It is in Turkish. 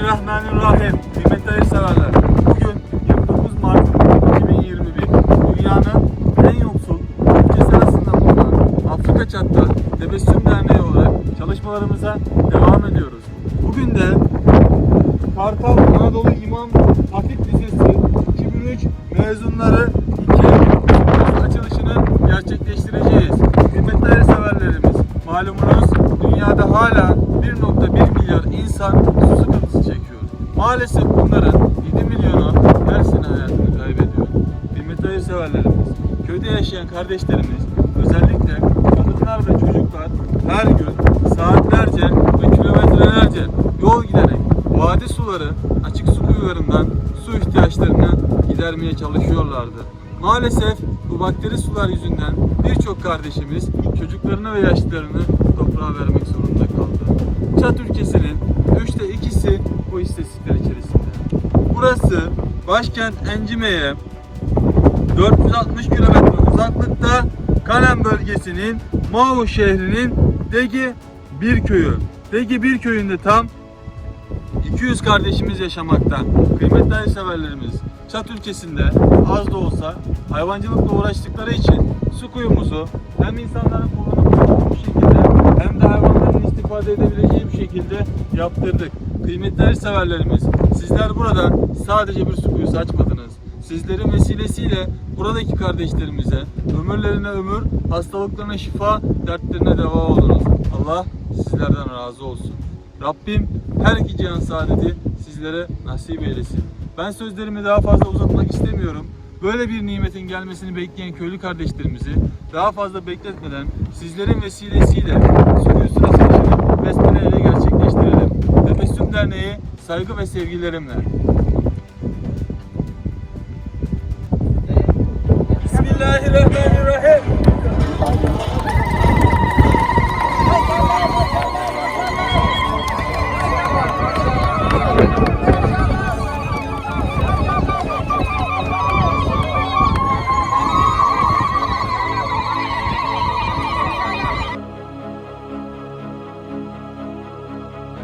Bismillahirrahmanirrahim. Kıymetli hayırseverler. Bugün 29 Mart 2021. Dünyanın en yoksul ülkesi arasında bulunan Afrika Çat'ta Tebessüm Derneği olarak çalışmalarımıza devam ediyoruz. Bugün de Kartal Anadolu İmam Hatip Lisesi 2003 mezunları 2 açılışını gerçekleştireceğiz. Kıymetli hayırseverlerimiz, malumunuz dünyada hala 1.1 milyar insan su sıkıntısı çekiyor. Maalesef bunların 7 milyonu her sene hayatını kaybediyor. Kıymetli hayırseverlerimiz, köyde yaşayan kardeşlerimiz, özellikle kadınlar ve çocuklar her gün saatlerce ve kilometrelerce yol giderek vadi suları açık su kuyularından su ihtiyaçlarını gidermeye çalışıyorlardı. Maalesef bu bakteri sular yüzünden birçok kardeşimiz çocuklarını ve yaşlılarını toprağa vermek zorunda kaldı. Çat ülkesinin üçte ikisi bu istatistikler içerisinde. Burası başkent Encime'ye 460 kilometre uzaklıkta Kalem bölgesinin Mao şehrinin Degi bir köyü. Degi bir köyünde tam 200 kardeşimiz yaşamakta. Kıymetli hayırseverlerimiz Çat ülkesinde az da olsa hayvancılıkla uğraştıkları için su kuyumuzu hem insanların kullanabileceği bir şekilde hem de hayvanların istifade edebileceği bir şekilde yaptırdık. Kıymetli hayırseverlerimiz sizler burada sadece bir su kuyusu açmadınız. Sizlerin vesilesiyle buradaki kardeşlerimize ömürlerine ömür, hastalıklarına şifa, dertlerine deva oldunuz. Allah sizlerden razı olsun. Rabbim her iki cihan saadeti sizlere nasip eylesin. Ben sözlerimi daha fazla uzatmak istemiyorum. Böyle bir nimetin gelmesini bekleyen köylü kardeşlerimizi daha fazla bekletmeden sizlerin vesilesiyle su kuyusuna açılışını besmele ile gerçekleştirelim. Tebessüm Derneği saygı ve sevgilerimle. Bismillahirrahmanirrahim.